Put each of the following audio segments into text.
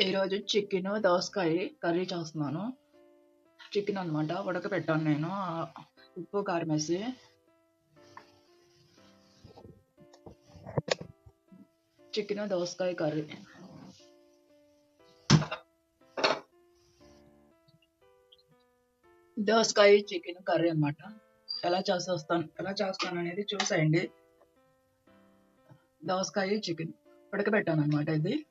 ఈరోజు చికెన్ దోసకాయ కర్రీ చేస్తున్నాను. చికెన్ అనమాట ఉడకబెట్టాను నేను. ఉప్పు కారం వేసి. చికెన్ దోసకాయ కర్రీ. దోసకాయ చికెన్ కర్రీ అన్నమాట. ఎలా చేసేస్తాను ఎలా చేస్తాను అనేది చూసేయండి. దోసకాయ చికెన్ ఉడకబెట్టాను అనమాట ఇది.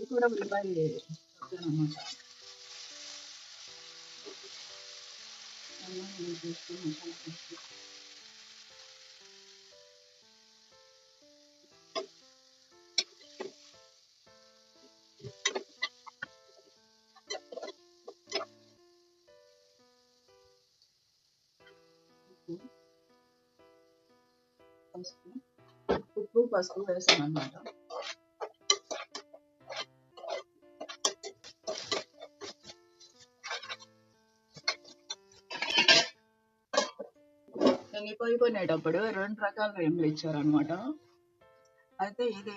ఇది కూడా ఉల్లిపాయ అనమాట పసుపు ఉప్పు పసుపు వేసాను అనమాట శనగపాయ కొనేటప్పుడు రెండు రకాల రేమ్లు ఇచ్చారనమాట అయితే ఇది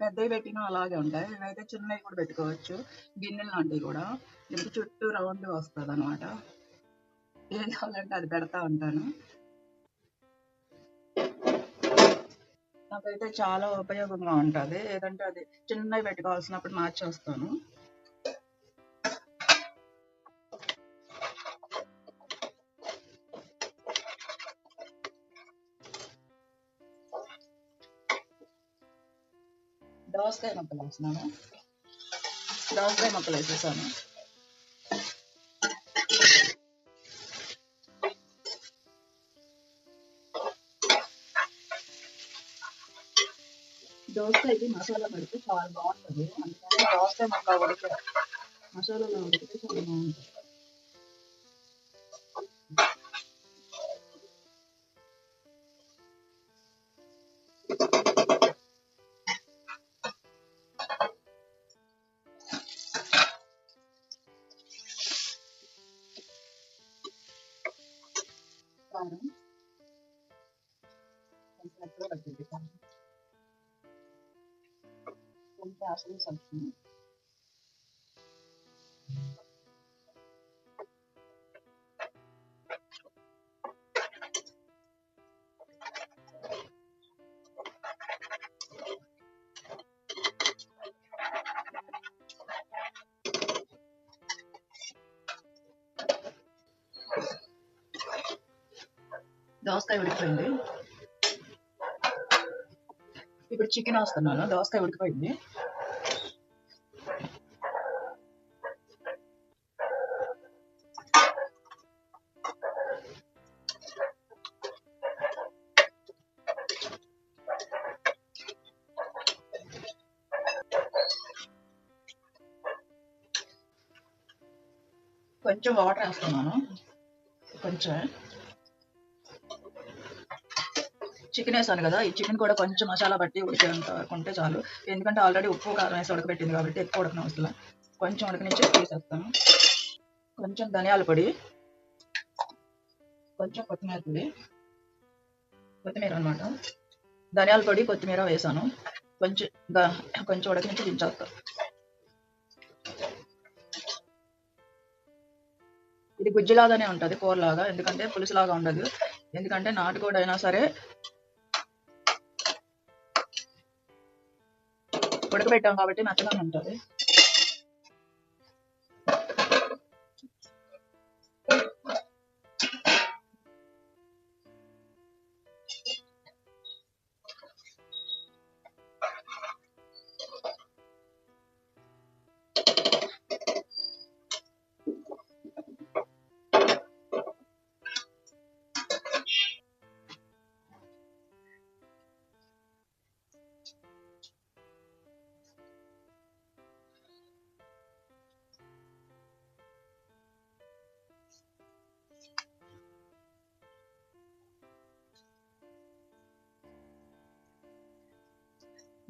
పెద్దవి పెట్టినా అలాగే ఉంటాయి. ఇవైతే చిన్నవి కూడా పెట్టుకోవచ్చు. గిన్నెలు లాంటివి కూడా. ఇది చుట్టూ రౌండ్ వస్తుంది అనమాట ఏది కావాలంటే అది పెడతా ఉంటాను. నాకైతే చాలా ఉపయోగంగా ఉంటుంది. ఏదంటే అది చిన్నవి పెట్టుకోవాల్సినప్పుడు మార్చేస్తాను. దోసకాయ ముక్కలు వేస్తున్నాను దోసకాయ ముక్కలు వేసేసాను దోసకాయకి మసాలా పెడితే చాలా బాగుంటుంది అందుకని దోసకాయ ముక్క ఉడికే మసాలాలో ఉడికితే చాలా బాగుంటుంది కారం కొంచెం ఎక్కువ పట్టింది కారం కొంచెం అసలు దోసకాయ ఉడికిపోయింది. ఇప్పుడు చికెన్ వేస్తున్నాను దోసకాయ ఉడికిపోయింది. కొంచెం వాటర్ వేస్తున్నాను. కొంచెం. చికెన్ వేసాను కదా ఈ చికెన్ కూడా కొంచెం మసాలా బట్టి ఉడికేంత వరకు ఉంటే చాలు. ఎందుకంటే ఆల్రెడీ ఉప్పు కారం వేసి ఉడకబెట్టింది కాబట్టి ఎక్కువ ఉడకన అవసరం కొంచెం ఉడకనిచ్చి తీసేస్తాను. కొంచెం ధనియాల పొడి కొంచెం కొత్తిమీర పొడి కొత్తిమీర అనమాట ధనియాల పొడి కొత్తిమీర వేసాను. కొంచెం కొంచెం ఉడకనిచ్చి దించేస్తాను ఇది గుజ్జులాగానే ఉంటుంది కూరలాగా. ఎందుకంటే పులుసులాగా ఉండదు. ఎందుకంటే నాటుకోడైనా అయినా సరే ఉడకబెట్టాం కాబట్టి మెత్తగానే ఉంటుంది.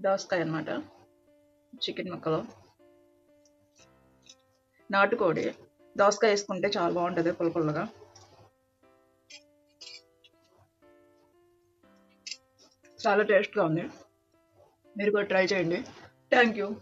దోసకాయ అన్నమాట. చికెన్ ముక్కలు. నాటుకోడి. దోసకాయ వేసుకుంటే చాలా బాగుంటుంది పుల్ల పుల్లగా. చాలా టేస్ట్గా ఉంది. మీరు కూడా ట్రై చేయండి. Thank you